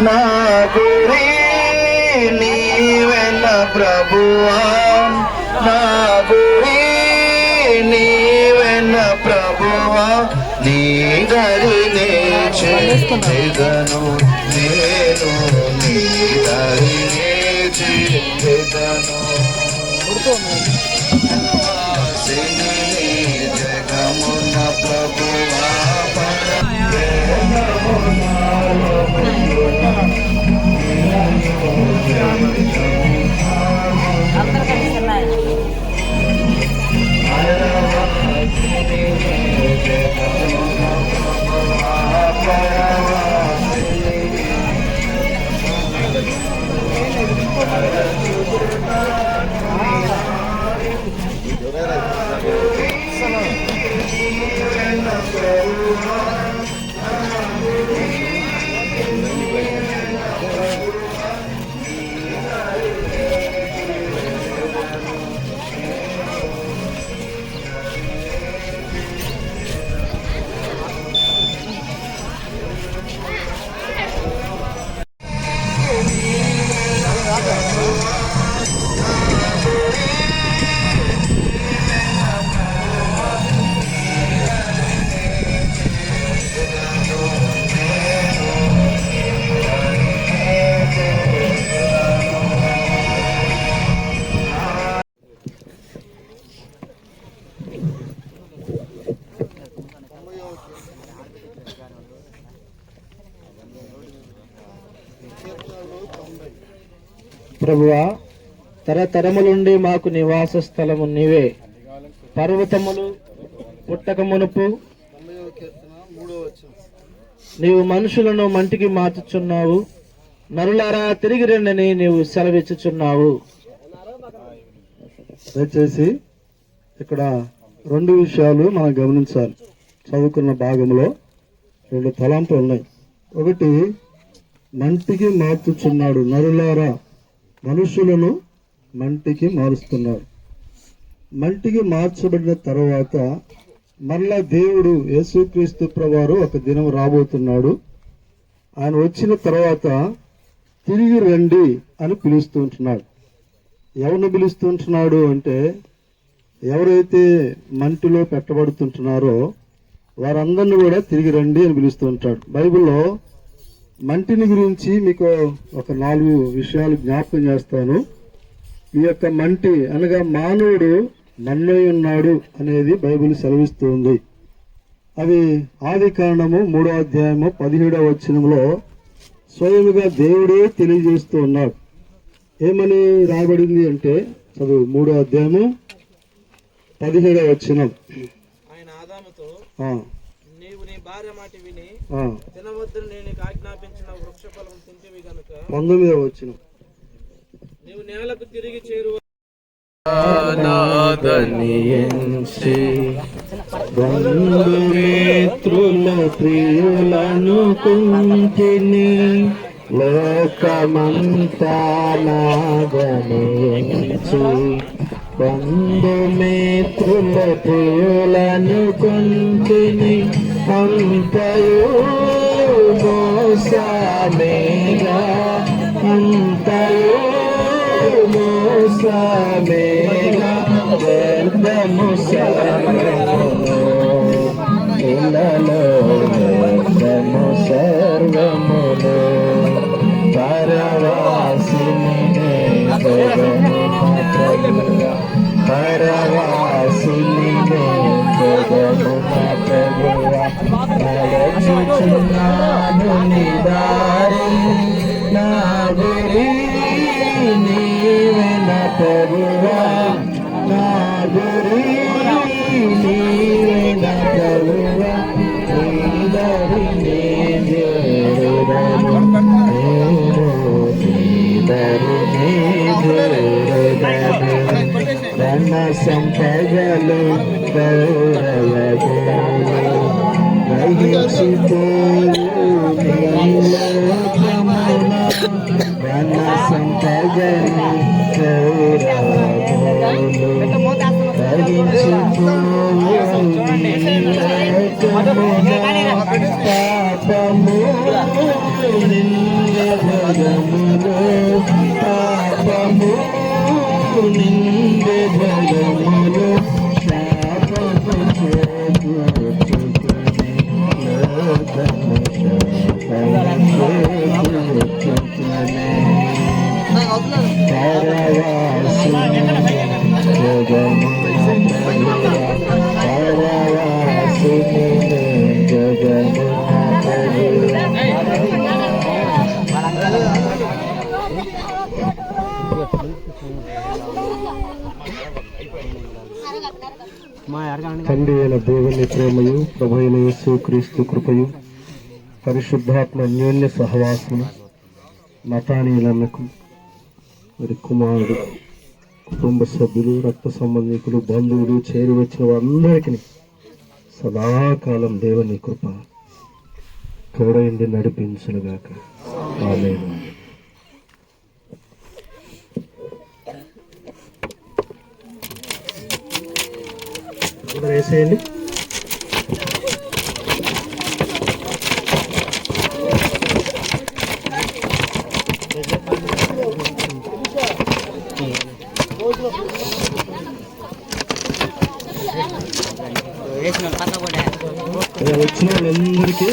నా గురి నీవెన్న ప్రభువా. నా గురి నీవెన్న ప్రభువా. నీ దరినే చేదను నేను నీ దరినే చేదను ప్రభువా తరతరములుండి మాకు నివాస స్థలము నీవే. పర్వతములు పుట్టక మునుపు నీవు మనుషులను మంటికి మార్చుచున్నావు. నరులారా తిరిగి రండని నీవు సెలవిచ్చుచున్నావు. దయచేసి ఇక్కడ రెండు విషయాలు మనం గమనించాలి. చదువుకున్న భాగంలో రెండు తలాంపులు ఉన్నాయి. ఒకటి మంటికి మార్చుచున్నాడు నరులారా. మనుషులను మంటికి మారుస్తున్నారు. మంటికి మార్చబడిన తర్వాత మరలా దేవుడు యేసుక్రీస్తు ప్రవారు ఒక దినం రాబోతున్నాడు. ఆయన వచ్చిన తర్వాత తిరిగి రండి అని పిలుస్తూ ఉంటున్నాడు. ఎవరిని పిలుస్తుంటున్నాడు అంటే ఎవరైతే మంటిలో పెట్టబడుతుంటున్నారో వారందరిని కూడా తిరిగి రండి అని పిలుస్తూ ఉంటాడు. బైబిల్లో మంటిని గురించి మీకు ఒక నాలుగు విషయాలు జ్ఞాపకం చేస్తాను. ఈ యొక్క మంటి అనగా మానవుడు మన్నై ఉన్నాడు అనేది బైబిల్ సెలవిస్తుంది. అది ఆది కాండము మూడో అధ్యాయము పదిహేడవ వచనంలో స్వయముగా దేవుడే తెలియజేస్తూ ఉన్నాడు. ఏమని రాబడింది అంటే చదువు మూడో అధ్యాయము పదిహేడవ వచనం. ఆయన ఆదాముతో భార్య మాట విని ఆ, తినవద్దని నేను నీకు ఆజ్ఞాపించిన వృక్ష ఫలం తింటివి గనుక పంతొమ్మిదవ వచనం నీవు నేలకు తిరిగి చేరువ నాదనియంచి బంధుమిత్రుల ప్రియులను కుంటిని లోకమంతా నాదనియంచి బంధుమిత్రుల ప్రియులను కుంటిని అంతయు మోసమేగా అంతయు మోసమేగా వ్యర్థము సర్వమును ఇలలో వ్యర్థము సర్వమును పరవాసిని పరవాసిని ధన సంపదలు నీలోకమున ధన సంపదలు పాపము నిందెవరు జగములో పాపము నిండే తండ్రి అయిన దేవుని ప్రేమయు ప్రభు అయిన యేసు క్రీస్తు కృపయు పరిశుద్ధాత్మ అన్యోన్య సహవాసము మతానీయులకు మరి కుమారుడు కుటుంబ సభ్యులు రక్త సంబంధికులు బంధువులు చేరి వచ్చిన వారందరికీ సదాకాలం దేవుని కృప తోడైంది నడిపించునుగాక. ఆమె వేసేయండి వచ్చిన వాళ్ళందరికీ